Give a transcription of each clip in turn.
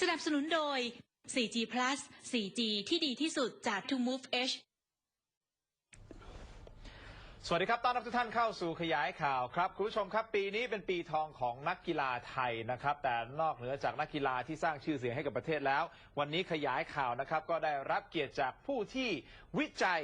สนับสนุนโดย 4G Plus 4G ที่ดีที่สุดจาก To Move Edge สวัสดีครับ ต้อนรับทุกท่านเข้าสู่ขยายข่าวครับ คุณผู้ชมครับ ปีนี้เป็นปีทองของนักกีฬาไทยนะครับ แต่นอกเหนือจากนักกีฬาที่สร้างชื่อเสียงให้กับประเทศแล้ว วันนี้ขยายข่าวนะครับ ก็ได้รับเกียรติจากผู้ที่วิจัย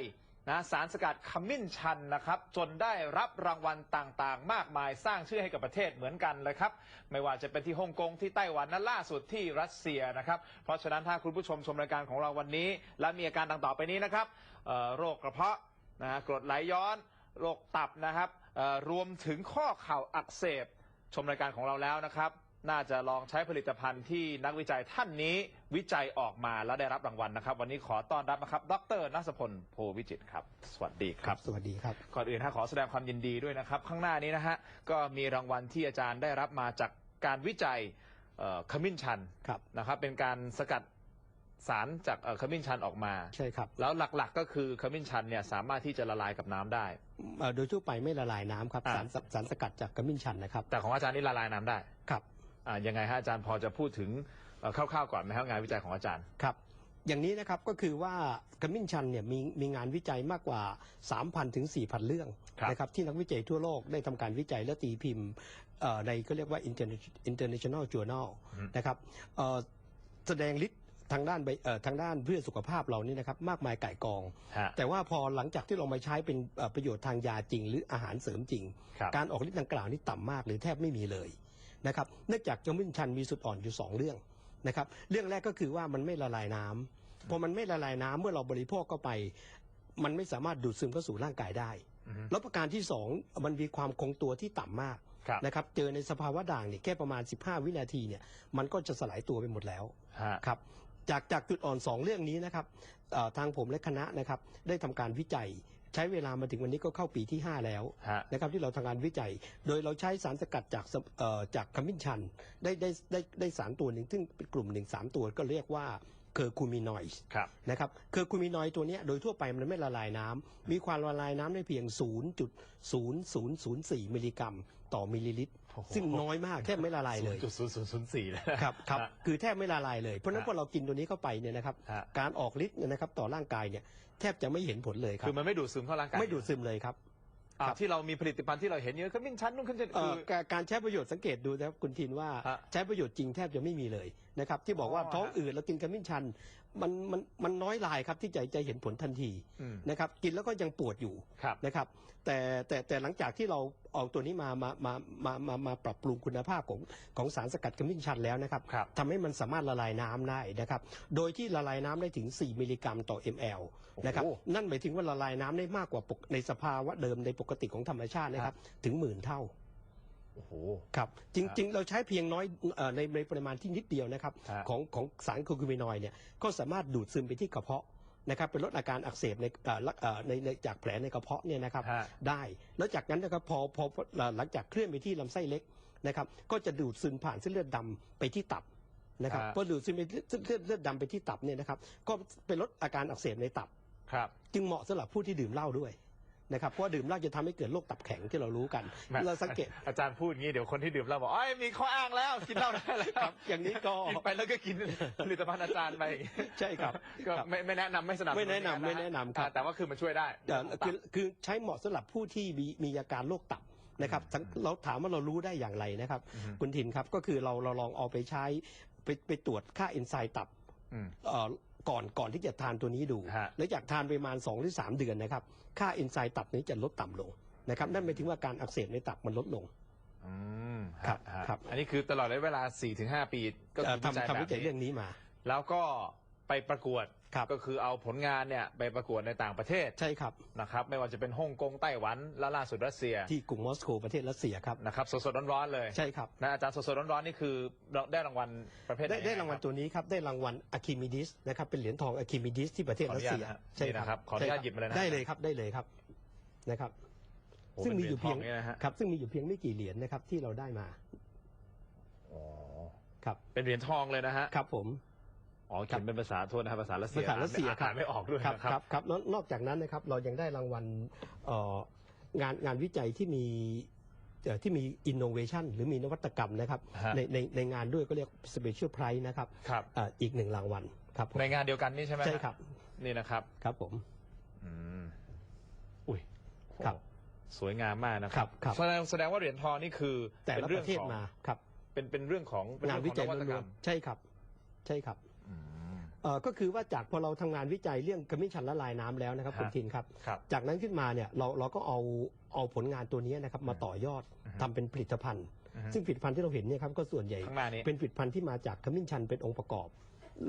นะสารสกัดขมิ้นชันนะครับจนได้รับรางวัลต่างๆ มากมายสร้างชื่อให้กับประเทศเหมือนกันเลยครับ ไม่ว่าจะเป็นที่ฮ่องกงที่ไต้หวันนั้นล่าสุดที่รัสเซียนะครับเพราะฉะนั้นถ้าคุณผู้ชมชมรายการของเราวันนี้ และมีอาการดังต่อไปนี้นะครับโรคกระเพาะนะกรดไหลย้อน โรคตับนะครับรวมถึงข้อเข่าอักเสบชมรายการของเราแล้วนะครับ น่าจะลองใช้ผลิตภัณฑ์ที่นักวิจัยท่านนี้วิจัยออกมาแล้วได้รับรางวัลนะครับ วันนี้ขอต้อนรับนะครับ ดรนัสพลโพวิจิตรครับ สวัสดีครับ สวัสดีครับ ก่อนอื่นฮะขอแสดงความยินดีด้วยนะครับ ข้างหน้านี้นะฮะก็มีรางวัลที่อาจารย์ได้รับมาจากการวิจัยเอ่อขมิ้นชันครับนะครับเป็นการสกัดสารจากเอ่อขมิ้นชันออกมาใช่ครับแล้วหลักๆ ก็คือขมิ้นชันเนี่ยสามารถที่จะละลายกับน้ำได้เอ่อโดยทั่วไปไม่ละลายน้ำครับอ่าสารสสารสกัดจากกระมิ้นชันนะครับแต่ของอาจารย์นี่ละลายน้ำได้ครับ อ่ายังไงฮะอาจารย์พอจะพูดถึงเอ่อคร่าวๆก่อนไหมครับงานวิจัยของอาจารย์ ครับ อย่างนี้นะครับก็คือว่ากระมิ้นชันเนี่ยมีมีงานวิจัยมากกว่า 3,000 ถึง 4,000 เรื่องครับนะครับที่นักวิจัยทั่วโลกได้ทำการวิจัยและตีพิมพ์เอ่อในก็เรียกว่า Interna- international journal นะครับเอ่อแสดงฤทธิ์ทางด้านใบเอ่อทางด้านเพื่อสุขภาพเรานี่นะครับมากมายก่ายกอง ฮะแต่ว่าพอหลังจากที่เรามาใช้เป็นเอ่อประโยชน์ทางยาจริง หรืออาหารเสริมจริง ครับ การออกฤทธิ์ดังกล่าวนี่ต่ำมากหรือแทบไม่มีเลย นะครับเนื่องจากจมิ้นชันมีสุดอ่อนอยู่ 2 เรื่องนะครับ เรื่องแรกก็คือว่ามันไม่ละลายน้ำพอมันไม่ละลายน้ำเมื่อเราบริโภคเข้าไป มันไม่สามารถดูดซึมเข้าสู่ร่างกายได้อือฮึแล้วประการที่สองมันมีความคงตัวที่ต่ำมากครับนะครับเจอในสภาวะด่างเนี่ยแค่ประมาณ 15 วินาทีเนี่ยมันก็จะสลายตัวไปหมดแล้วฮะครับจากจากจุดอ่อนสองเรื่องนี้นะครับเอ่อทางผมและคณะนะครับได้ทำการวิจัย ใช้เวลามาถึงวันนี้ก็เข้าปีที่ 5 แล้วฮะ นะครับที่เราทำการวิจัย โดยเราใช้สารสกัดจากสเอ่อจากขมิ้นชันได้ได้ได้ได้สารตัวหนึ่งซึ่งเป็นกลุ่มหนึ่งสามตัวก็เรียกว่าเคอร์คูมินอยด์ ครับ นะครับเคอร์คูมินอยด์ตัวเนี้ยโดยทั่วไปมันไม่ละลายน้ำ มีความละลายน้ำได้เพียง 0.0004 มิลลิกรัม ต่อมิลลิลิตรโอ้โห ซึ่งน้อยมากแทบไม่ละลายเลยจุดศูนย์ศูนย์ศูนย์สี่เลยนะครับครับฮะคือแทบไม่ละลายเลย เพราะฉะนั้นฮะพอเรากินตัวนี้เข้าไปเนี่ยนะครับฮะการออกฤทธิ์เนี่ยนะครับต่อร่างกายเนี่ยแทบจะไม่เห็นผลเลยครัคืบอมันไม่ดูดซึมเข้าร่างกายไม่ดูดซึมเลยครับอ่าครับที่เรามีผลิตภัณฑ์ที่เราเห็นเยอะขมิ้นชันนู่นขมิ้นชันเอ่คืออการการใช้ประโยชน์สังเกตดูนะครับคุณทินว่าฮะใช้ประโยชน์จริงแทบจะไม่มีเลย นะครับที่บอกว่าอ๋อท้องฮะอืดแล้วกินขมิ้นชันมันมันมันน้อยลายครับที่จะจะเห็นผลทันทีอืมนะครับกินแล้วก็ยังปวดอยู่ครับ นะครับ แต่แต่แต่หลังจากที่เราเอาตัวนี้มามามามามามาปรับปรุงคุณภาพของของสารสกัดขมิ้นชันแล้วนะครับครับ ทำให้มันสามารถละลายน้ำได้นะครับ โดยที่ละลายน้ำได้ถึง 4 มิลลิกรัมต่อ ml นะครับโอ้โหนั่นหมายถึงว่าละลายน้ำได้มากกว่าปกในสภาวะเดิมในปกติของธรรมชาตินะครับ ถึงหมื่นเท่า โอ้โห ครับจริง ๆ เราใช้เพียงน้อยเอ่อในในปริมาณที่นิดเดียวนะครับฮะ ของของสารโคคูมินอยด์เนี่ยก็สามารถดูดซึมไปที่กระเพาะนะครับเป็นลดอาการอักเสบในเอ่อลักเอ่อในในจากแผลในกระเพาะเนี่ยนะครับ ฮะ ได้แล้วจากนั้นนะครับพอพอพอหลังจากเคลื่อนไปที่ลำไส้เล็กนะครับ ก็จะดูดซึมผ่านเส้นเลือดดำไปที่ตับนะครับฮะพอดูดซึมไปเส้นเลือดเลือดดำไปที่ตับเนี่ยนะครับ ก็เป็นลดอาการอักเสบในตับ ครับ จึงเหมาะสำหรับผู้ที่ดื่มเหล้าด้วย นะครับเพราะว่าดื่มเหล้าจะทำให้เกิดโรคตับแข็งที่เรารู้กัน แหม่เราสังเกต อาจารย์พูดอย่างนี้เดี๋ยวคนที่ดื่มเหล้าบอกอ้อยมีข้ออ้างแล้วกินเหล้าได้แล้วครับอย่างนี้ก็ กินไปแล้วก็กินผลิตภัณฑ์อาจารย์ไปใช่ครับก็ครับ ไม่ไม่แนะนำไม่สนับสนุไม่แนะนำไม่แนะนำครับ อ่าแต่ว่าคือมันช่วยได้ เอ่อคือคือใช้เหมาะสำหรับผู้ที่มีมีอาการโรคตับนะครับทั้งเราถามว่าเรารู้ได้อย่างไรนะครับ อือฮึ คุณทินครับก็คือเราเราลองเอาไปใช้ไปไปตรวจค่าเอนไซม์ตับอืม เอ่อ ก่อนก่อนที่จะทานตัวนี้ดูฮะ แล้วจากทานไปประมาณ2หรือ3 เดือนนะครับ ค่าเอนไซม์ตับนี้จะลดต่ำลงนะครับนั่นหมายถึงว่าการอักเสบในตับมันลดลง อืมครับฮะครับ อันนี้คือตลอดระยะเวลา 4-5 ปีก็เอ่คืออทำทำวิจัยแบบนี้เรื่องนี้มา แล้วก็ไปประกวด ครับ ก็คือเอาผลงานเนี่ยไปประกวดในต่างประเทศใช่ครับ นะครับ ไม่ว่าจะเป็นฮ่องกงไต้หวันและล่าสุดรัสเซียที่กรุงมอสโกประเทศรัสเซียครับ นะครับสดๆร้อนๆเลยใช่ครับ นะอาจารย์สดๆร้อนๆนี่คือได้รางวัลประเภทหนได้ได้รางวัลคบตัวนี้ครับ ได้รางวัลอะคิมิดิสนะครับเป็นเหรียญทองอะคิมิดิสที่ประเทศขออรันุสญาตเซียนะฮะใช่นี่นะครับขออนุญาตหยิบมาเลยนะได้เลยครับได้เลยครับนะครับ โอ้ซึ่งมีเป็นอยู่เพียงหรีญทนี่นะฮะครับซึ่งมีอยู่เพียงไม่กี่เหรียญนะครับที่เราได้มาอ๋อครับเป็นเหรียญทองเลยนะฮะ ครับผม อ๋อเขียนเป็นภาษาโทษนะครับภาษารัสเซียภาษารัสเซียอ่านครับอ่านไม่ออกด้วยครับนะคครัรับบครับนอกนอกจากนั้นนะครับเรายังได้รางวัลเอ่องานงานวิจัยที่มีเอ่อที่มี innovation หรือมีนวัตกรรมนะครับฮะในในในงานด้วยก็เรียก special prize นะครับครับเอ่ออีกหนึ่งรางวัลครับผมในงานเดียวกันนี่ใช่ไหมฮะใช่ครับ นี่นะครับครับผมอืมอุ้ยครับโอ้สวยงามมากนะคครัรับบครับแสดงแสดงว่าเหรียญทองนี่คือแต่เป็นละปเรื่องระเทศของมาครับ เป็นเป็นเรื่องของเป็งานเรื่วิองขจัอยงนวัตกล้รวรนมๆใช่ครับ ใช่ครับอืมเอ่อ ก็คือว่าจากพอเราทำงานวิจัยเรื่องกระมิ้นชันละลายน้ำแล้วนะครับฮะคุณทินครับครับ จากนั้นขึ้นมาเนี่ยเราเราก็เอาเอาผลงานตัวนี้นะครับมาต่อยอดอือฮึทำเป็นผลิตภัณฑ์อือฮึซึ่งผลิตภัณฑ์ที่เราเห็นเนี่ยครับก็ส่วนใหญ่ข้างหน้านี้เป็นผลิตภัณฑ์ที่มาจากขมิ้นชันเป็นองค์ประกอบ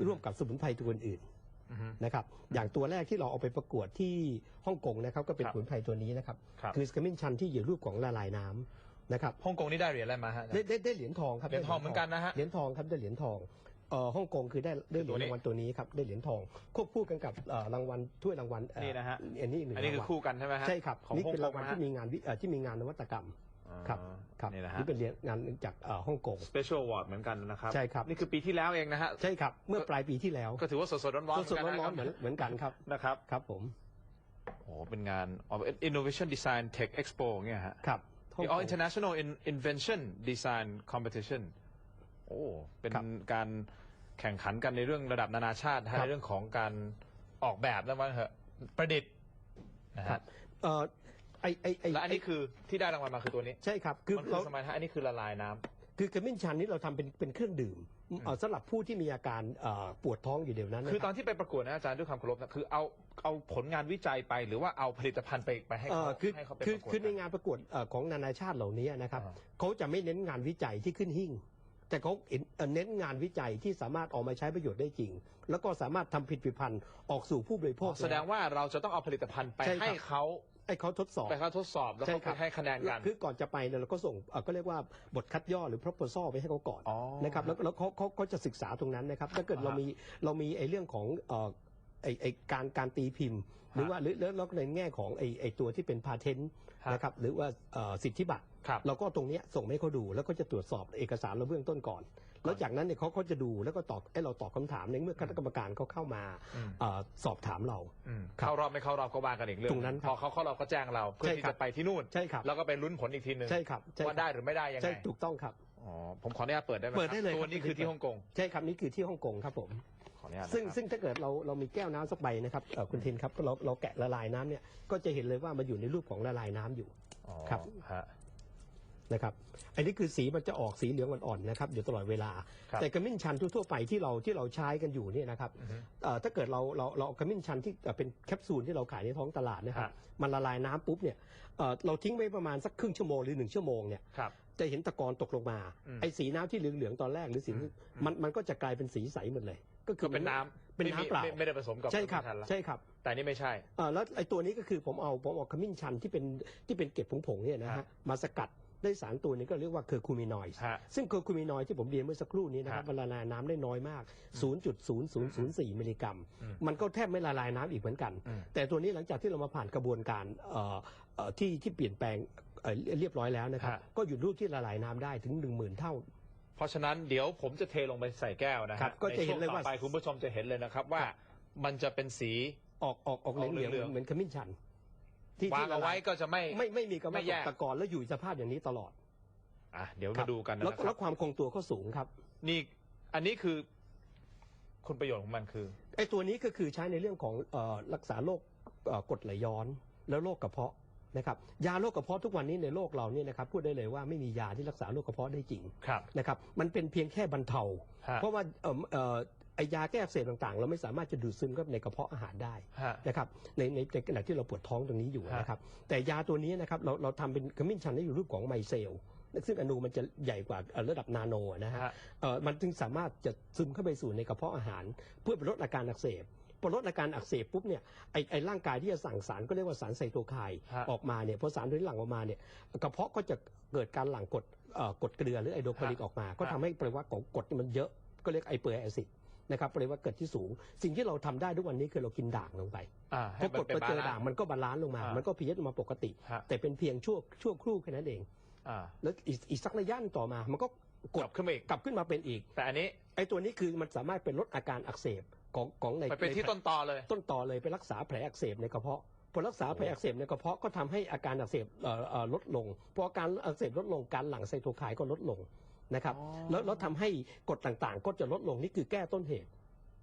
ร่วมกับสมุนไพรตัวอื่นอือฮึๆนะครับอย่างตัวแรกที่เราเอาไปประกวดที่ฮ่องกงนะครับก็เป็นครับสมุนไพรตัวนี้นะครับครับคือขมิ้นชันที่อยู่รูปของละลายน้ำนะครับฮ่องกงนี่ได้เหรียญอะไรมาฮะได้ได้ได้เหรียญทองครับเหรียญทองเหมือนกันนะฮะเหรียญทองครับได้เหรียญทอง เอ่อฮ่องกงคือได้ได้เหรียญตัวนี้รางวัลตัวนี้ครับได้เหรียญทอง ควบคู่กันกับเอ่อรางวัลถ้วยรางวัลเอ่อนี่นะฮะ อันนี้อีกหนึ่งอันนี้คือรางวัลคู่กันใช่ไหมฮะใช่ครับของนี่ฮ่องเป็นกรางงวัลนะฮะที่มีงานวิเอ่อที่มีงานนวัตกรรมอ๋อครับ ครับนี่นะฮะนี่เป็นเหรียญงานจากเอ่อฮ่องกง Special Award เหมือนกันนะครับ ใช่ครับ นี่คือปีที่แล้วเองนะฮะ ใช่ครับ เมื่อปลายปีที่แล้วก็ถือว่าสดๆร้อนๆสดๆเหมืร้อนๆกัเหมือนเหมือนกันครับนะครับ ครับผมโอ้โหเป็นงานอ๋อ Innovation Design Tech Expo เงี้ยฮะครับฮ่องอ๋อกง International In- Invention Design Competition โอ้เป็นครับการแข่งขันกันในเรื่องระดับนานาชาตินะฮะครับในเรื่องของการออกแบบนะว่าเถอะประดิษฐ์นะครัฮะบเอ่อไอไอไอและอันนี้คือที่ได้รางวัลมาคือตัวนี้ ใช่ครับ คือมันคืเราอสมัยฮะอันนี้คือละลายน้ำคือขมิ้นชันนี่เราทำเป็นเป็นเครื่องดื่มเอ่อสำหรับผู้ที่มีอาการเอ่อปวดท้องอยู่เดี๋ยวนั้นนะคือรับตอนที่ไปประกวดนะอาจารย์ด้วยความเคารพนะคือเอาเอาผลงานวิจัยไปหรือว่าเอาผลิตภัณฑ์ไปไปให้เอ่เขาอคือให้เขาไปคือประกวดคือในกันงานประกวดเอ่อของนานาชาติเหล่านี้นะครับอ่าเขาจะไม่เน้นงานวิจัยที่ขึ้นหิ่ง แต่เขาเน้นเอ่อเน้นงานวิจัยที่สามารถเออกมาใช้ประโยชน์ได้จริง แล้วก็สามารถทำผลิตภัณฑ์ออกสู่ผู้บริโภคแสดงว่าเราจะต้องเอาผลิตภัณฑ์ไปใช่ครับให้เขาให้เขาทดสอบไปเขาทดสอบแล้วใช่เขาครัไปบให้คะแนนกันคือก่อนจะไปเนี่ยเราก็ส่งเอ่อก็เรียกว่าบทคัดย่อหรือ proposal ไปให้เขาก่อนอ๋อนะครับแล้วแล้วเขาเขาเขาจะศึกษาตรงนั้นนะครับถ้าเกิดอ่าฮะเรามีเรามีไอ้เรื่องของเอ่อไอ้ไอ้การการตีพิมพ์ หรือว่าหรือแล้วแล้วในแง่ของไอ้ไอ้ตัวที่เป็นพาเทนต์ฮะนะครับหรือว่าเอ่อสิทธิบัตร ครับเราก็ตรงเนี้ยส่งให้เขาดูแล้วก็จะตรวจสอบเอกสารเราเบื้องต้นก่อน แล้วจากนั้นเนี่ยเขาเขาจะดูแล้วก็ตอบให้เราตอบคำถามในเมื่อคณะกรรมการเขาเข้ามาอืม เอ่อสอบถามเรา อืมครับเข้ารอบไม่เข้ารอบก็ว่ากันอีกเรื่องตรงนั้นครับพอเขาเข้ารอบก็แจ้งเรา เพื่อใช่ที่ครับ จะไปที่นู่น ใช่ครับแล้วก็ไปลุ้นผลอีกทีหนึ่งใช่ครับใช่ว่าครับได้หรือไม่ได้ยังไงใช่ถูกต้องครับ อ๋อผมขออนุญาตเปิดได้ไหมเปิดได้เลยตัวครับนี้คือที่ฮ่องกงใช่ครับนี่คือที่ฮ่องกงครับผม ขออนุญาตนะครับซึ่งซึ่งถ้าเกิดเราเรามีแก้วน้ำสักใบนะครับเอ่อคุณทินครับเราเราแกะละลายน้ำเนี่ยก็จะเห็นเลยว่ามันอยู่ในรูปของละลายน้ำอยู่ อ๋อครับ ฮะ นะครับอันนี้คือสีมันจะออกสีเหลืองอ่อนๆนะครับอยู่ตลอดเวลาครับแต่กระมิ้นชันทั่วๆไปที่เราที่เราใช้กันอยู่เนี่ยนะครับอือฮึเอ่อถ้าเกิดเราเราเราเอากระมิ้นชันที่เอ่อเป็นแคปซูลที่เราขายในท้องตลาดนะครับฮะมันละลายน้ำปุ๊บเนี่ยเอ่อเราทิ้งไว้ประมาณสักครึ่งชั่วโมงหรือหนึ่งชั่วโมงเนี่ยครับจะเห็นตะกอนตกลงมาอืมไอ้สีน้ำที่เหลืองๆตอนแรกหรือสีอืมมันมันก็จะกลายเป็นสีใสหมดเลย ก็คืก็อเป็นน้ำเป็นไม่มีน้ำเปล่าไม่ไม่ได้ผสมกับใช่ครับน้ำตาลละใช่ครับ แต่นี่ไม่ใช่เอ่อแล้วไอ้ตัวนี้ก็คือผมเอาผมเอาขมิ้นชันที่เป็นที่เป็นเกล็ดผงๆเนี่ยนะฮะฮะมาสกัด ได้สารตัวนี้ก็เรียกว่าเคอร์คูมินอยด์ฮะ ซึ่งเคอร์คูมินอยด์ที่ผมเรียนเมื่อสักครู่นี้นะครับฮะมันละลายน้ำได้น้อยมาก 0.0004 มิลลิกรัม อืมมันก็แทบไม่ละลายน้ำอีกเหมือนกัน อืม แต่ตัวนี้หลังจากที่เรามาผ่านกระบวนการเอ่อเอ่อที่ที่เปลี่ยนแปลงเอ่อเรียบร้อยแล้วนะครับ ฮะ ก็อยู่รูปที่ละลายน้ำได้ถึง 1 0,000 เท่า เพราะฉะนั้นเดี๋ยวผมจะเทลงไปใส่แก้วนะครัฮะบก็จะเห็นเลยว่าใช่งต่อไปคุณผู้ชมจะเห็นเลยนะครับว่าครับมันจะเป็นสี ออกออกออกเหออกลืองเหลืองๆ เหมือนขมิ้นชัน ที่วางที่ละเอาลาไว้ยก็จะไม่ไม่ไม่มีกำไม่มะแยตกกตะกอนแล้วอยู่สภาพอย่างนี้ตลอดอะเดี๋ยวครัมาบดูกันนะแล้วนะคแล้รับวความคงตัวก็สูงครับ นี่อันนี้คือคุณประโยชน์ของมันคือไอ้ตัวนี้ก็คือใช้ในเรื่องของเอ่อรักษาโรคเอ่อกรดไหลย้อนแล้วโรคกระเพาะนะครับยาโรคกระเพาะทุกวันนี้ในโลกเราเนี่ยนะครับพูดได้เลยว่าไม่มียาที่รักษาโรคกระเพาะได้จริงครับนะครับมันเป็นเพียงแค่บรรเทาฮะเพราะว่าเอ่อเอ่อ ไอยาแก้อักเสบต่างๆ เราไม่สามารถจะดูดซึมเข้าไปในกระเพาะอาหารได้ฮะ นะครับในในในขณะที่เราปวดท้องตรงนี้อยู่ฮะ นะครับแต่ยาตัวนี้นะครับเราเราทำเป็นขมิ้นชันได้อยู่รูปของไมเซลซึ่งอนูมันจะใหญ่กว่าเอ่อระดับนาโนนะฮะ ฮะ เอ่อมันจึงสามารถจะซึมเข้าไปสู่ในกระเพาะอาหาร เพื่อไปลดอาการอักเสบพอลดอาการอักเสบปุ๊บเนี่ยไอไอร่างกายที่จะสั่งสารก็เรียกว่าสารไซโตไคน์ฮะออกมาเนี่ยพอสารตัวนี้หลั่งออกมาเนี่ยกระเพาะก็จะเกิดการหลั่งกรดเอ่อกรดเกลือหรือไอโดรคลอริกออกมา ก็ทำให้ปริมาณของกรดมันเยอะก็เรียกไอเปอร์แอซิด นะครับปริมาณเกิดที่สูง สิ่งที่เราทำได้ทุกวันนี้คือเรากินด่างลงไปอ่าพอกดไปเจอด่างนมันก็บาลานซ์ลงมาอ่ามัมันก็พีเอชมาปกติฮะแต่เป็นเพียงชั่วชั่วครู่แค่นั้นเองอ่าแล้วอีกอีกสักระยะหนึ่งต่อมา มันก็กกดดขึ้นมาอีกกลับขึ้นมาเป็นอีก แต่อันนี้ไอ้ตัวนี้คือมันสามารถเป็นลดอาการอักเสบของของในไปเป็นที่ในต้นตอเลย ต้นต่อเลยไปรักษาแผลอักเสบในกระเพาะพออรักษาภัยอักเสบในกระเพาะก็ทำให้อาการอักเสบเอ่อเอ่อลดลงพออาการอักเสบลดลงการหลั่งไซโตไคน์ก็ลดลง นะครับอ๋อแล้วแล้วทำให้กรดต่างๆ ก็จะลดลงนี่คือแก้ต้นเหตุ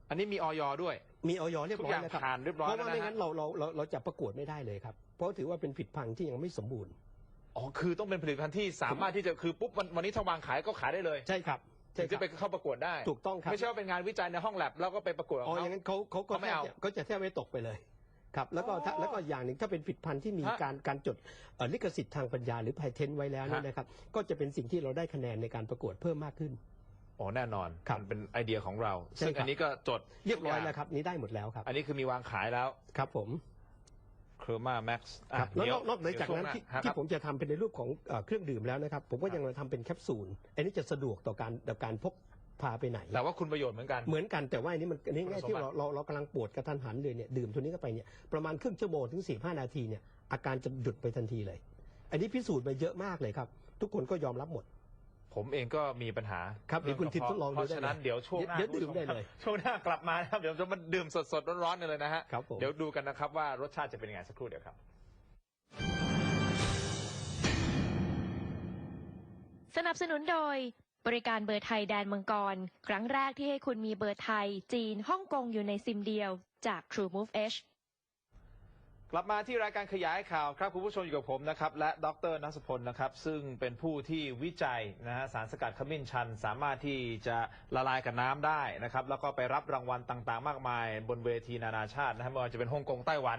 อันนี้มีออยด้วย มีออยเรียบทุกร้ออยย่างแล้วครับ ผ่านเรียบร้อยเพราะแล้วว่านะไม่ฮะงั้นเราเราเราเราจะประกวดไม่ได้เลยครับ เพราะถือว่าเป็นผิดพังที่ยังไม่สมบูรณ์ อ๋อคือต้องเป็นผลิตภัณฑ์ที่สามารถที่จะคือปุ๊บวันวันนี้ถ้าวางขายก็ขายได้เลยใช่ครับถึใช่งคจะรับไปเข้าประกวดได้ ถูกต้องครับไม่ใช่ว่าเป็นงานวิจัยในห้องแลบแล้วก็ไปประกวดของอ๋ออเขาย่างนั้นเขาเขาก็เขาไม่เอาแทบจะก็จะแทบไม่ตกไปเลย ครับแล้วก็ถ้าอ๋อแล้วก็อย่างหนึ่งถ้าเป็นผลิดพันธุ์ที่มีฮะการการจดเอ่อลิขสิทธิ์ทางปัญญาหรือ p พเทนไว้แล้วเนี่ยฮะ นะครับก็จะเป็นสิ่งที่เราได้คะแนนในการประกวดเพิ่มมากขึ้น อ๋อแน่นอนครับมันเป็นไอเดียของเรา ใช่ซึ่งครับ อันนี้ก็จดเรียบร้อยแล้วครับนี้ได้หมดแล้วครับอันนี้คือมีวางขายแล้ว ครับผมเคอร์มาแม็กซ์ครับแล้วนอกนอกเหนือจากนั้นที่ที่ผมจะทำเป็นในรูปของเอ่อเครื่องดื่มแล้วนะครับ ผมก็ยังทำเป็นแคปซูล อันนี้จะสะดวกต่อการต่อการพก พาไปไหน แต่ว่าคุณประโยชน์เหมือนกัน เหมือนกันแต่ว่าอันนี้มันอันนี้คุณง่ายสมที่บัติเราเราเรากำลังปวดกระทันหันเลยเนี่ยดื่มตัวนี้เข้าไปเนี่ยประมาณครึ่งชั่วโมงถึงสี่ห้านาทีเนี่ยอาการจะหยุดไปทันทีเลย อันนี้พิสูจน์ไปเยอะมากเลยครับ ทุกคนก็ยอมรับหมด ผมเองก็มีปัญหาครับเดี๋ยวคุณทิพย์ทดลองดูเพราะได้ฉะนั้นเลยเดี๋ยวช่วงหน้าเดี๋ยวดื่มได้เลย ช่วงหน้ากลับมานะครับเดี๋ยวจะมาดื่มสดๆร้อนๆกันเลยนะฮะครับผมเดี๋ยวดูกันนะครับว่ารสชาติจะเป็นยังไงสักครู่เดียวครับสนับสนุนโดย บริการเบอร์ไทยแดนมังกร ครั้งแรกที่ให้คุณมีเบอร์ไทย จีน ฮ่องกงอยู่ในซิมเดียว จาก TrueMove H กลับมาที่รายการขยายข่าวครับคุณผู้ชมอยู่กับผมนะครับและดรนัสพลนะครับซึ่งเป็นผู้ที่วิจัยนะฮะสารสกัดขมิ้นชัน สามารถที่จะละลายกับน้ำได้นะครับแล้วก็ไปรับรางวัลต่างๆ มากมาย บนเวทีนานาชาตินะฮะไม่ว่าจะเป็นฮ่องกงไต้หวัน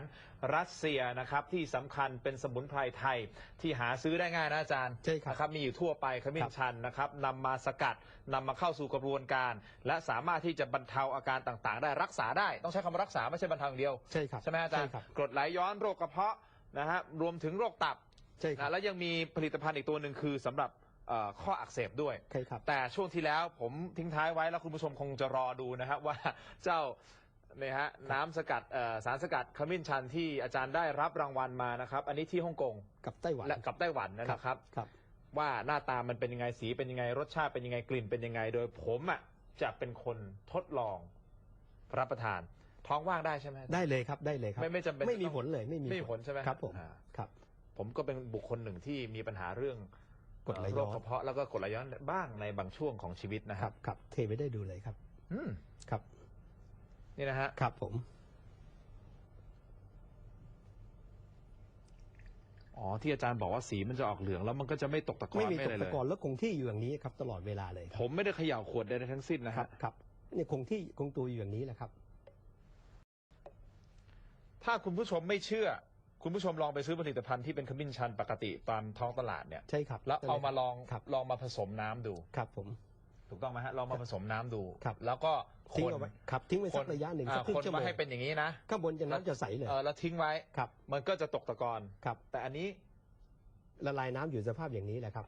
รัสเซียนะครับที่สำคัญเป็นสมุนไพรไทยที่หาซื้อได้ง่ายนะอาจารย์ใช่ครับนะครับมีอยู่ทั่วไปขมิ้ครันบชันนะครับนำมาสกัดนำมาเข้าสู่กระบวนการ และสามารถที่จะบรรเทาอาการต่างๆ ได้รักษาได้ต้องใช้คำว่ารักษาไม่ใช่บรรเทาอย่างเดียวใช่ครับใช่ไหมอาจารย์ใช่ครับ กรดไหลย้อนโรคกระเพาะนะฮะรวมถึงโรคตับใช่ครันะบแล้วยังมีผลิตภัณฑ์อีกตัวหนึ่งคือสำหรับเอ่อข้ออักเสบด้วย ใช่ครับ แต่ช่วงที่แล้วผมทิ้งท้ายไว้แล้วคุณผู้ชมคงจะรอดูนะครับว่าเจ้าเนี่ยฮะน้ำสกัดเอ่อสารสกัดขมิ้นชันที่อาจารย์ได้รับรางวัลมานะครับ อันนี้ที่ฮ่องกงกับไต้หวันและกับไต้หวันนะครับ ครับ ว่าหน้าตามันเป็นยังไงสีเป็นยังไงรสชาติเป็นยังไงกลิ่นเป็นยังไง โดยผมอะจะเป็นคนทดลองรับประทาน ท้องว่างได้ใช่ไหมได้เลยครับได้เลยครับไม่ไม่จำเป็นไม่มีต้องผลเลยไม่มีไม่มีผลใช่ไหมครับผมอ่าครับผมก็เป็นบุคคลหนึ่งที่มีปัญหาเรื่องกรดไหลย้อนโรคกระเพาะแล้วก็กรดไหลย้อนบ้างในบางช่วงของชีวิตนะคครัรับบครับเทไปได้ดูเลยครับ อืม ครับ นี่นะฮะครับผมอ๋อที่อาจารย์บอกว่าสีมันจะออกเหลืองแล้วมันก็จะไม่ตกตะกอนไม่มีตอะไรกเลตะยกอนแล้วคงที่อยู่อย่างนี้ครับตลอดเวลาเลยคผรับมไม่ได้เขย่าขวดใดๆทั้งสิ้นนะครัฮะบครับเนี่ยคงที่คงตัวอยู่อย่างนี้แหละครับ ถ้าคุณผู้ชมไม่เชื่อ คุณผู้ชมลองไปซื้อผลิตภัณฑ์ที่เป็นขมิ้นชันปกติตามท้องตลาดเนี่ยใช่ครับ แล้วเอามาลองครับลองมาผสมน้ำดูครับผม ถูกต้องไหมฮะลองมาผสมน้ำดูครับ แล้วก็คทิ้งนเอาไว้ครับทิ้งไว้สักระยะหนึ่งอ่าสักครึ่คนงชั่วโมมางให้เป็นอย่างนี้นะข้างบนจะน้ำจะใสเลยเออแล้วทิ้งไว้ ครับมันก็จะตกตะกอน ครับแต่อันนี้ละลายน้ำอยู่สภาพอย่างนี้แหละครับ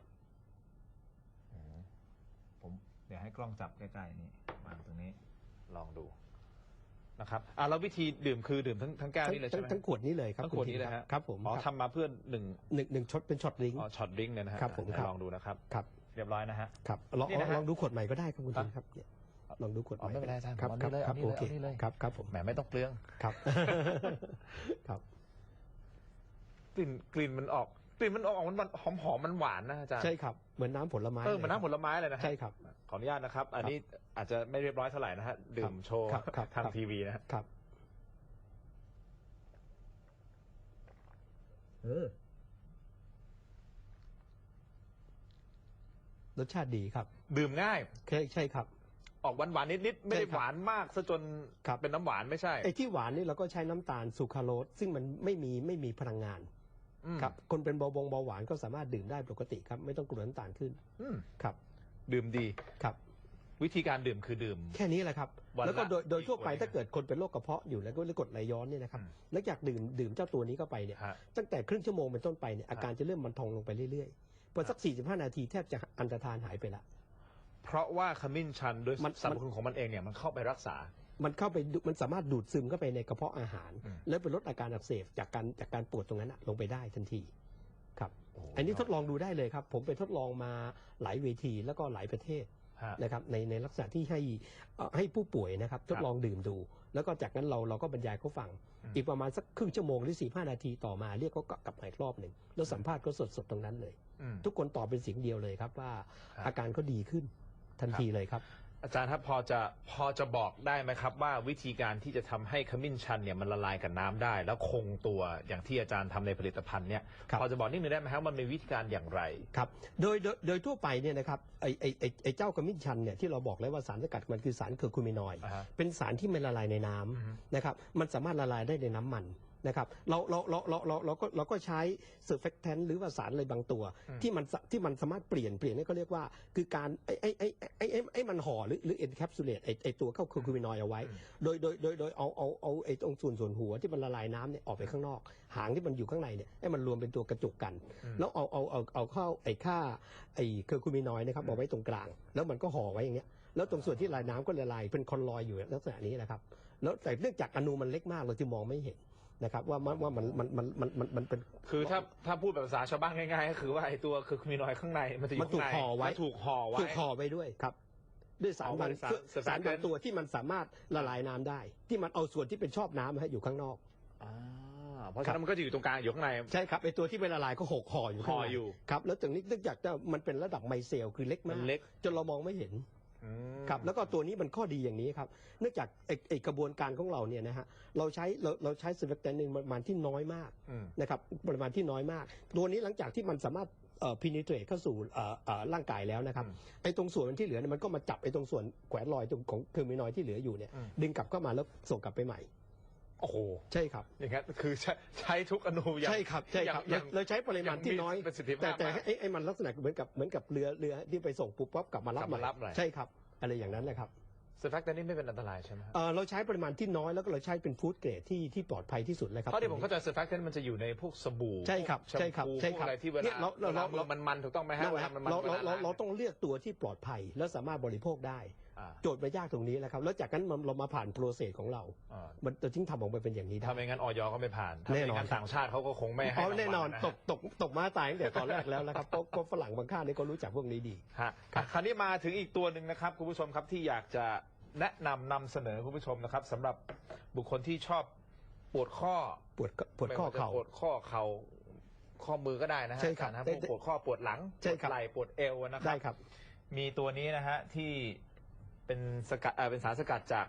ผมเดี๋ยวให้กล้องจับใกล้ๆนี่วางตรงนี้ลองดูนะครับอ่าแล้ววิธีดื่มคือดื่มทั้งทั้งแก้วทั้งนี่เลยใช่ไหมทั้งขวดนี้เลยครับทั้งขวดคุณนี้เลยทิพฮะย์ครับผมอ๋อครับทำมาเพื่อหนึ่งหนึ่งหนึ่งช็อตเป็นช็อตลิงก์ อ๋อช็อตดริงก์เนี่ยนะฮะครับผมเดี๋ยวครับ ลองดูนะครับ ครับเรียบร้อยนะฮะครับลองนี่นะฮะ ลองดูขวดใหม่ก็ได้ครับคุณทิพย์ครับเนี่ยลองดูขวดใหอ๋อม่ไม่เป็นไรอาจารย์ครับผมคเอารับนี่เลยครับเอานี่เลยเอานี่เลยโอเคครับครับผมแหมไม่ต้องเปลืองครับ ครับกลิ่นกลิ่นมันออกกลิ่นมันออกมันหอมหอมๆมันหวานนะอาจารย์ใช่ครับเหมือนน้ำผลไม้เออเหมือนน้ำผลไม้เลยนะฮะ ใช่ครับ ขออนุญาตนะครับ อันนี้อาจจะไม่เรียบร้อยเท่าไหร่นะฮะ ดื่มโชว์ครับครับทางครับ ทีวีนะฮะครับ รสชาติดีครับดื่มง่ายใช่ใช่ครับ ออกหวานหวานๆนิดๆไม่ได้ใช่ครับหวานมากซะจนครับเป็นน้ำหวานไม่ใช่ไอ้ที่หวานนี่เราก็ใช้น้ำตาลซูคราโรสซึ่งมันไม่มีไม่มีพลังงานอืมครับคนเป็นเบาบงเบาหวานก็สามารถดื่มได้ปกติครับ ไม่ต้องกลัวน้ำตาลขึ้นอืมครับ ดื่มดีครับ วิธีการดื่มคือดื่ม แค่นี้แหละครับวันละแล้วก็โดยโดยกี่ทั่วไปขวดถ้าเกิดคนเป็นโรคกระเพาะอยู่แล้วก็กรดไหลย้อนเนี่ยนะครับอืมแล้วอยากดื่มดื่มเจ้าตัวนี้เข้าไปเนี่ยฮะตั้งแต่ครึ่งชั่วโมงเป็นต้นไปเนี่ยอาการจะเริ่มบรรทองลงไปเรื่อยๆ พอสัก 45 นาทีแทบจะอันตรธานหายไปละ เพราะว่าขมิ้นชันโดยมัน สรรพคุณของมันเองเนี่ยมันเข้าไปรักษา มันเข้าไปดูมันสามารถดูดซึมเข้าไปในกระเพาะอาหาร อืม แล้วไปลดอาการอักเสบจากการจากการปวดตรงนั้นอะลงไปได้ทันทีครับ โโหอันนี้ทดลองดูได้เลยครับ ผมไปทดลองมาหลายเวทีแล้วก็หลายประเทศฮะ นะครับในในลักษณะที่ให้เอ่อให้ผู้ป่วยนะครับ ทดลองดื่มดู แล้วก็จากนั้นเราเราก็บรรยายเขาฟังอืมอีกประมาณสักครึ่งชั่วโมงหรือสี่ห้านาทีต่อมาเรียกเขากลับมาอีกรอบหนึ่งแล้วสัมภาษณ์เขาสดๆตรงนั้นเลยอืมทุกคนตอบเป็นเสียงเดียวเลยครับว่าครับอาการเขาดีขึ้นทันทีเลยครับ อาจารย์ครับพอจะพอจะบอกได้ไหมครับ ว่าวิธีการที่จะทำให้ขมิ้นชันเนี่ยมันละลายกับน้ำได้ แล้วคงตัวอย่างที่อาจารย์ทำในผลิตภัณฑ์เนี่ยครับ พอจะบอกนิดนึงได้ไหมครับมันมีวิธีการอย่างไร ครับโดยโดยโดยทั่วไปเนี่ยนะครับไอไอไอไอเจ้ากระมิ้นชันเนี่ยที่เราบอกแล้วว่าสารสกัดมันคือสารเคอร์คูมินอยด์อ่าฮะเป็นสารที่ไม่ละลายในน้ำอือฮึ นะครับมันสามารถละลายได้ในน้ำมัน นะครับเราเราเราเราเราเราก็เราก็ใช้เซอร์เฟกแทนหรือว่าสารอะไรบางตัวอืมที่มันสะที่มันสามารถเปลี่ยนเปลี่ยนนี่ก็เรียกว่า คือการไอไอไอไอไอไอมันห่อหรือหรือเอ็นแคปซูลเลตไอไอตัวเข้าเคอร์คูมินอยด์เอาไว้ โดยโดยโดยโดยเอาเอาเอาไอ้ตรงส่วนส่วนหัวที่มันละลายน้ำเนี่ยออกไปข้างนอก หางที่มันอยู่ข้างในเนี่ยให้มันรวมเป็นตัวกระจุกกันอืมแล้วเอาเอาเอาเอาเข้าไอ้ค่าไอ้เคอร์คูมินอยด์นะครับเอาไว้ตรงกลาง แล้วมันก็ห่อไว้อย่างเงี้ยแล้วตรงส่วนที่ละลายน้ำก็ละลายเป็นคอนลอยอยู่ลักษณะนี้นะครับแล้วแต่เนื่องจากอนูมันเล็กมากเราจึงมองไม่เห็น นะครับว่ามันว่ามันมันมันมันมันมันเป็น คือถ้าถ้าพูดแบบภาษาชาวบ้านง่ายๆก็คือว่าไอ้ตัวคือคมีนอยข้างในมันจะอยู่มันถูกข้างในห่อไว้แล้วถูกห่อไว้ ถูกห่อไว้ด้วยครับ ด้วยสารห่อไว้บางสารสารสารบางตัวที่มันสามารถละลายน้ำได้ ที่มันเอาส่วนที่เป็นชอบน้ำนะฮะอยู่ข้างนอก อ่าเพราะฉะนั้นมันก็จะอยู่ตรงกลางอยู่ข้างใน ใช่ครับไอตัวที่เป็นละลายก็หกห่ออยู่ข้างห่อในอยู่ ครับแล้วตรงนี้เนื่องจากจะมันเป็นระดับไมเซลคือเล็กมัมากนเล็กจนเรามองไม่เห็นอืม ครับแล้วก็ตัวนี้มันข้อดีอย่างนี้ครับ เนื่องจากไอไอกระบวนการของเราเนี่ยนะฮะเราใช้เราเราใช้สเปกแตนในประมาณที่น้อยมากอืม นะครับปริมาณที่น้อยมาก ตัวนี้หลังจากที่มันสามารถเอ่อพินิเทรตเข้าสู่เอ่อเอ่อร่างกายแล้วนะครับอืมไอ้ตรงส่วนมันที่เหลือเนี่ยมันก็มาจับไอ้ตรงส่วนแขวนลอยตรงของเคอร์มินอยด์ที่เหลืออยู่เนี่ยอืม ดึงกลับเข้ามาแล้วส่งกลับไปใหม่ โอ้โหใช่ครับอย่างนั้นคือใช้ใช้ทุกอนูอย่างใช่ครับใช่ครับอย่างเราใช้ปริมาณที่น้อย ประสิทธิแต่ภาพแต่มากไอ้ไอ้มันลักษณะเหมือนกับเหมือนกับเรือเรือที่ไปส่งปุ๊บปั๊บกลับมารับกลับมารับใหม่ ใช่ครับอะไรอย่างนั้นแหละครับสแฟกต์นี่ไม่เป็นอันตรายใช่ไหมครับเอ่อเราใช้ปริมาณที่น้อยแล้วก็เราใช้เป็นฟู้ดเกรดที่ที่ปลอดภัยที่สุดเลยครับ เพราะที่ผมเข้าใจสแฟกต์มันจะอยู่ในพวกสบู่ใช่ครับพวกใช่ครับแชมพูใช่ครับพวกอะไรที่เวเนี่ลายเราเราเวลาเรามันมันๆถูกต้องไหมฮะนั่นเวแหลาละมันมันเราเราวลเราเราล้งต้องเลือกตัวที่ปลอดภัยและสามารถบริโภคได้อ่า โจทย์ไม่ยากตรงนี้แหละครับ แล้วจากนั้นมันเรามาผ่านโปรเซสของเรา อ่ามันจะทิ้งทำออกมาเป็นอย่างนี้ได้ ถ้าไม่งั้นออยก็ไม่ผ่านถ้าแน่ไม่นอน งั้นต่างชาติเขาก็คงไม่ให้เพราะแน่นอนรางตวัลกตกตกมาตายตั้งแต่ตอนแรกแล้วนะครับเพราะเพราะฝรั่งบางค่านี่ก็รู้จักพวกนี้ดี ฮะอะคราวนี้มาถึงอีกตัวหนึ่งนะครับคุณผู้ชมครับที่อยากจะแนะนำนำเสนอคุณผู้ชมนะครับสำหรับบุคคลที่ชอบปวดข้อ ปวดปวดข้อไม่เข่าจะปวดข้อเข่าข้อมือก็ได้นะฮะใช่ครับอาจาย์นะได้พวกปวดข้อปวดหลังใช่ปวดครับ ไหล่ปวดเอวนะคได้รับครับ มีตัวนี้นะฮะที่ เป็นสกัดเอ่อเป็นสารสกัดจาก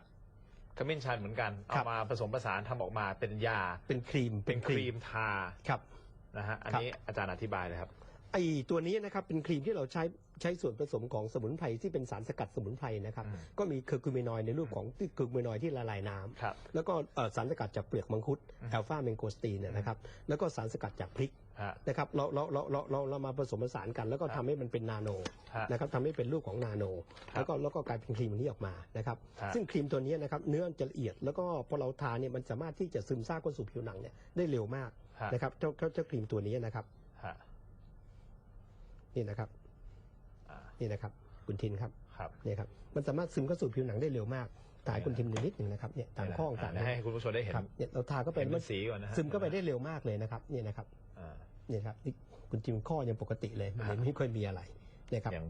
ขมิ้นชันเหมือนกันครัเอาบมาผสมผสานทำออกมาเป็นยา เป็นครีมเป็นครีมทา ครับ นะฮะ อันครับนี้อาจารย์อธิบายเลยครับ ไอตัวนี้นะครับเป็นครีมที่เราใช้ใช้ส่วนผสมของสมุนไพรที่เป็นสารสกัดสมุนไพรนะครับ อืม ก็มีเคอร์คูมินอยด์ในรูปของที่เคอร์คูมินอยด์ที่ละลายน้ำครับ แล้วก็เอ่อสารสกัดจากเปลือกมังคุดอืมอัลฟาเมนโกสตีนเนี่ยนะครับ แล้วก็สารสกัดจากพริก ฮะ นะครับเราเราเราเราเราเรามาผสมผสานกัน แล้วก็ครับทำให้มันเป็นนาโนฮะนะครับทำให้เป็นรูปของนาโน ครับแล้วก็แล้วก็กลายเป็นครีมอันนี้ออกมานะครับฮะ ซึ่งครีมตัวนี้นะครับเนื้อมันจะละเอียดแล้วก็พอเราทาเนี่ยมันสามารถที่จะซึมซาบเข้าสู่ผิวหนังเนี่ยได้เร็วมากฮะนะครับเจ้าเจ้าเจ้าครีมตัวนี้นะครับฮะนี่นะครับอ่านี่นะครับคุณทินครับครับ เนี่ยครับมันสามารถซึมเข้าสู่ผิวหนังได้เร็วมากถ่ายคุณทิมดูนิดหนึ่งนะครับเนี่ยตามข้อต่างะให้คุณผู้ชมได้เห็นครับเนี่ยเราทาเข้าไปเห็นมัเป็นนสีก่อนนะฮะซึมเข้าไปได้เร็วมากเลยนะครับเนี่ยนะครับ อ่า เนี่ยครับนี่คุณทิมข้อยังปกติเลยมันครับไม่ค่อยมีอะไรเนี่ยครับอย่าง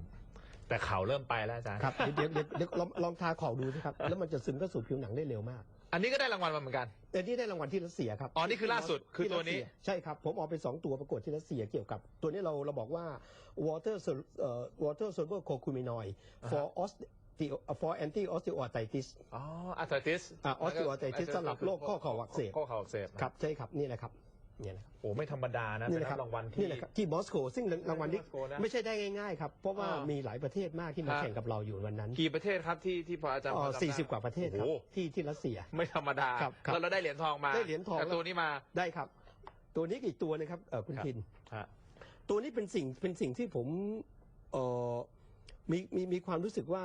แต่เข่าเริ่มไปแล้วอาจารย์ครับเดี๋ยวเดี๋ยวเดี๋ยวลองลองทาขอบดูสิครับ แล้วมันจะซึมเข้าสู่ผิวหนังได้เร็วมาก อันนี้ก็ได้รางวัลมาเหมือนกันแต่นี่ได้รางวัลที่รัสเซียครับอ๋อนี่คือล่าสุดคือตัวนี้ที่รัสเซียใช่ครับ ผมเอาไปสองตัวประกวดที่รัสเซียเกี่ยวกับ ตัวนี้เราเราบอกว่า water sol- เอ่อ water soluble curcuminoid for osteo for anti osteoarthritis อ๋ออาร์ไทติสอ่า osteoarthritis สำหรับโรคข้อเข่าอักเสบข้อเข่าอักเสบครับใช่ครับนี่นะครับ เนี่ยนะครับโอ้ไม่ธรรมดานะนี่เป็นนะครับรางวัลนี่ที่นะครับที่มอสโกซึ่งรางวัลนี้มอสโกนะไม่ใช่ได้ง่ายๆครับเพราะว่าอ่ามีมีหลายประเทศมากที่มาฮะแข่งกับเราอยู่วันนั้น กี่ประเทศครับที่ที่พออาจารย์พอจำได้สี่สิบกว่าประเทศครับโอ้โหที่ที่รัสเซีย ไม่ธรรมดาครับครับแล้วเราได้เหรียญทองมาได้เหรียญทองแต่ตัวนี้มาได้ครับ ตัวนี้อีกตัวนะครับเออคุณครับทินฮะตัวนี้เป็นสิ่งเป็นสิ่งที่ผมเออมีมีมีความรู้สึกว่า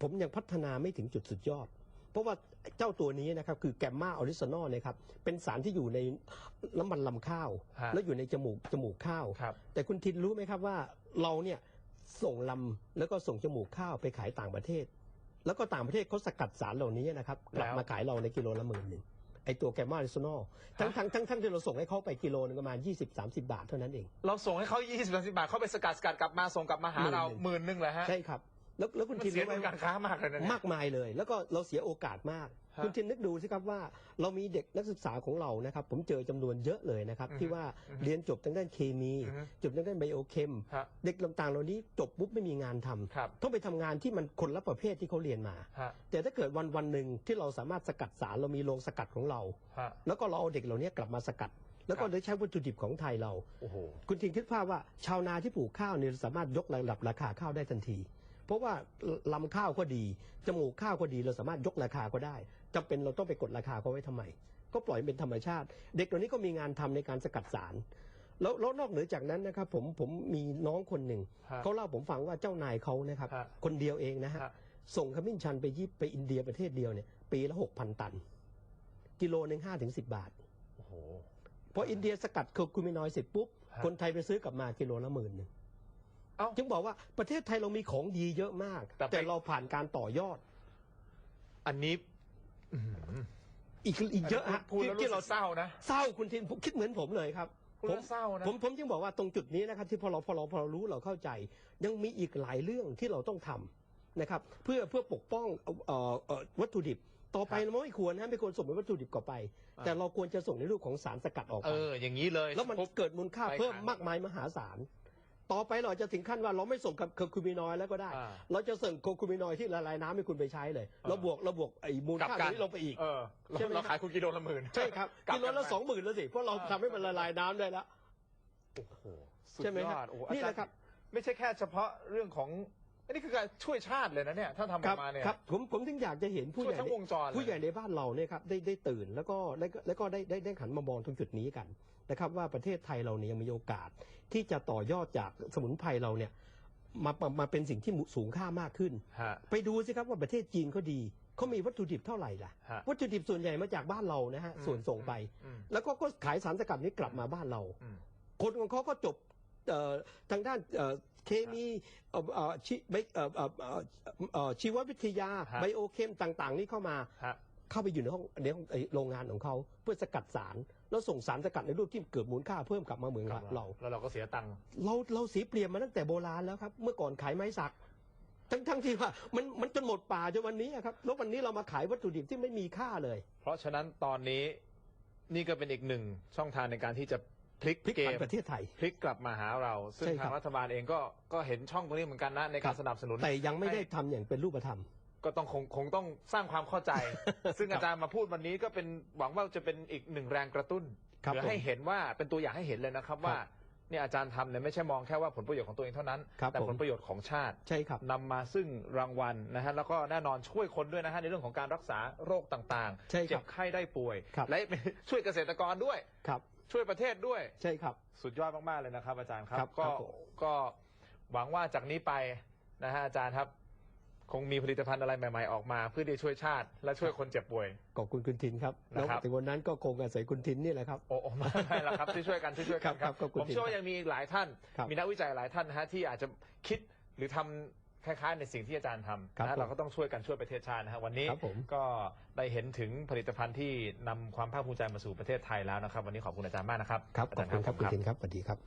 ผมยังพัฒนาไม่ถึงจุดสุดยอด เพราะว่าเจ้าตัวนี้นะครับคือแกมมาออริซานอลนะครับเป็นสารที่อยู่ในน้ำมันลำข้าว ฮะแล้วอยู่ในจมูกจมูกข้าว ครับ แต่คุณทินรู้ไหมครับว่าเราเนี่ยส่งลำแล้วก็ส่งจมูกข้าวไปขายต่างประเทศ แล้วก็ต่างประเทศเขาสกัดสารเหล่านี้นะครับกลับแล้ว มาขายเราในกิโลละหมื่นหนึ่งไอตัวแกมมาออริซานอลทั้งทั้งทั้งทั้งที่เราส่งให้เขาไปกิโลนึงประมาณ 20-30 บาทเท่านั้นเอง เราส่งให้เขา20 30บาทเขาไปสกัดสกัดกลับมาส่งกลับมาหาเราหหมื่มื่นนหหนึ่นึ่งงเลยฮะ ใช่ครับ แล้วแล้วคุณมันทินเสียรู้ไหมดุลการค้ามากเลยนะเนี่ยมากมายเลย แล้วก็เราเสียโอกาสมากฮะคุณทินนึกดูสิครับว่า เรามีเด็กนักศึกษาของเรานะครับ ผมเจอจำนวนเยอะเลยนะครับอือฮึที่ว่าอือฮึเรียนจบทางด้านเคมีอือฮึจบทางด้านไบโอเคมฮะเด็กต่างๆเหล่านี้จบปุ๊บไม่มีงานทำครับต้องไปทำงานที่มันคนละประเภทที่เขาเรียนมาฮะแต่ถ้าเกิดวันวันหนึ่งที่เราสามารถสกัดสารเรามีโรงสกัดของเราฮะแล้วก็เราเอาเด็กเหล่านี้กลับมาสกัดแล้วก็ครับได้ใช้วัตถุดิบของไทยเราโอ้โหคุณทิงคิดภาพว่าชาวนาที่ปลูกข้าวเนี่ยสามารถยกระดับราคาข้าวได้ทันที เพราะว่าลำข้าวก็ดี จมูกข้าวก็ดีเราสามารถยกราคาก็ได้จำเป็นเราต้องไปกดราคาเขาไว้ทำไม ก็ปล่อยเป็นธรรมชาติ เด็กเหล่านี้ก็มีงานทำในการสกัดสารแล้วแล้วนอกเหนือจากนั้นนะครับผมผมมีน้องคนหนึ่งฮะเขาเล่าผมฟังว่าเจ้านายเขานะครับฮะคนเดียวเองนะฮะฮะส่งขมิ้นชันไปยิปไปอินเดียประเทศเดียวเนี่ยปีละหกพันตัน กิโลหนึ่งห้าถึงสิบบาทโอ้โหพออินเดียสกัดเคอร์คูมินอยด์เสร็จปุ๊บฮะคนไทยไปซื้อกลับมากิโลละหมื่นหนึ่ง เอ้า จึงบอกว่าประเทศไทยเรามีของดีเยอะมาก แต่ไป แต่เราผ่านการต่อยอด อันนี้อื้อหืออีกอีกเยอะฮะพูดแล้วที่รู้ที่สึเรากเศร้านะ เศร้าคุณทินผมคิดเหมือนผมเลยครับ พูดผแล้มวเศร้านะ ผมผมจึงบอกว่าตรงจุดนี้นะครับ ที่พอเราพอเราพอเรารู้เราเข้าใจ ยังมีอีกหลายเรื่องที่เราต้องทำนะครับ เพื่อเพื่อปกป้องเอ่อเอ่อเอ่อวัตถุดิบ ต่อไปครับเราไม่ควรนะไม่ควรส่งเป็นวัตถุดิบก่อไป อ่า แต่เราควรจะส่งในรูปของสารสกัดออกเอไปอ อย่างนี้เลยแล้วมันปุ๊บ เกิดมูลค่าไปเพิ่มขายมากมายมหาศาล ต่อไปเราจะถึงขั้นว่าเราไม่ส่งกับเคอร์คูมินอยด์แล้วก็ได้ อ่าเราจะส่งเคอร์คูมินอยด์ที่ละลายน้ำให้คุณไปใช้เลยอ่า เราบวกเราบวกไอ้มูลค่าตรงนี้ลงไปอีก เออใช่ไหมเราครับขายคุณกิโลละหมื่นใช่ครับกลับกิโลกัละนไปสองหมื่นแล้วสิเพราะเราอ่าทำให้มันละลายน้ำได้แล้ว โอ้โหสุดใช่ไหมยครัอบดโอ้โหนี่แหละอาจาย์ครับ ไม่ใช่แค่เฉพาะเรื่องของอันนี้คือการช่วยชาติเลยนะเนี่ย ถ้าทำอคอรับกมาเนี่ย ครับผมผมถึงอยากจะเห็นผู้ช่วยใหญ่ทั้งวงจรเลย ผู้ใหญ่ในบ้านเราเนี่ยครับได้ได้ตื่นแล้วก็แล้วก็แล้วก็ได้ได้ได้หันมามองตรงจุดนี้กัน นะครับว่าประเทศไทยเราเนี่ยยังมีโอกาส ที่จะต่อยอดจากสมุนไพรเราเนี่ยมามามาเป็นสิ่งที่สูงค่ามากขึ้นฮะไปดูสิครับว่าประเทศจีนเขาดีเขามีวัตถุดิบเท่าไหร่ล่ะฮะวัตถุดิบส่วนใหญ่มาจากบ้านเรานะฮะอืมส่วนส่งไปอืมแล้วก็ก็ขายสารสกัดนี้กลับมาบ้านเราอืมคนของเขาก็จบเอ่อทางด้านเอ่อเคมีเอ่อเอ่อชีไบเอ่อเอ่อเอ่อเอ่อชีววิทยาฮะไบโอเคมต่าง ๆ นี่เข้ามาฮะเข้าไปอยู่ในห้องในห้องไอ้โรงงานของเขาเพื่อสกัดสาร แล้วส่งสารสกัดในรูปที่เกิดมูลค่าเพิ่มกลับมาเหมือนเรา แล้วเราก็เสียตังค์เราเราเสียเปรียบมาตั้งแต่โบราณแล้วครับ เมื่อก่อนขายไม้สัก ทั้งทั้งที่ว่ามันมันจนหมดป่าจนวันนี้อะครับ แล้ววันนี้เรามาขายวัตถุดิบที่ไม่มีค่าเลย เพราะฉะนั้นตอนนี้นี่ก็เป็นอีกหนึ่งช่องทางในการที่จะพลิกพลิกเกผันมประเทศไทยพลิกกลับมาหาเรา ซึ่งใช่ครับทางรัฐบาลเองก็ก็เห็นช่องตรงนี้เหมือนกันนะในครัการบสนับสนุนแต่ยังไม่ได้ให้ทำอย่างเป็นรูปธรรม ก็ต้องคงคงต้องสร้างความเข้าใจ ซึ่งครับอาจารย์มาพูดวันนี้ก็เป็นหวังว่าจะเป็นอีกหนึ่งแรงกระตุ้นครับหรือให้ผมเห็นว่าเป็นตัวอย่างให้เห็นเลยนะครับครับว่าเนี่ยอาจารย์ทำเนี่ยไม่ใช่มองแค่ว่าผลประโยชน์ของตัวเองเท่านั้นครับแต่ผมผลประโยชน์ของชาติใช่ครับนำมาซึ่งรางวัลนะฮะแล้วก็แน่นอนช่วยคนด้วยนะฮะในเรื่องของการรักษาโรคต่างใช่ๆครับเจ็บไข้ได้ป่วยครับและช่วยเกษตรกรด้วยครับ ช่วยประเทศด้วยใช่ครับ สุดยอดมากๆเลยนะครับ อาจารย์ครับครับก็ครับผมก็หวังว่าจากนี้ไปนะฮะอาจารย์ครับ คงมีผลิตภัณฑ์อะไรใหม่ ๆ ออกมาเพื่อที่จะช่วยชาติและช่วยคนเจ็บป่วย ขอบคุณคุณทินครับนะแล้วครับ ถึงวันนั้นก็คงอาศัยคุณทินนี่แหละครับ โอ้โอ้ไม่ไม่ละครับที่ช่วยกันที่ช่วยกันคครัรับบขอบคุณผมเชื่อว่าครับยังมีอีกหลายท่าน ครับมีนักวิจัยหลายท่านนะฮะที่อาจจะคิดหรือทำคล้ายๆในสิ่งที่อาจารย์ทำครับนะฮะผมเราก็ต้องช่วยกันช่วยประเทศชาตินะฮะวันนี้ครับผม ก็ได้เห็นถึงผลิตภัณฑ์ที่นำความภาคภูมิใจมาสู่ประเทศไทยแล้วนะครับ วันนี้ขอบคุณอาจารย์มากนะครับครับอาขอจาบรย์คุณครับขคุอณณทินครับสวัสดีครับ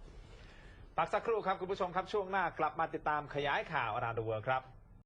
พักสักครู่ครับคุณผู้ชมครับช่วงหน้ากลับมาติดตามขยายข่าว around the world ครับ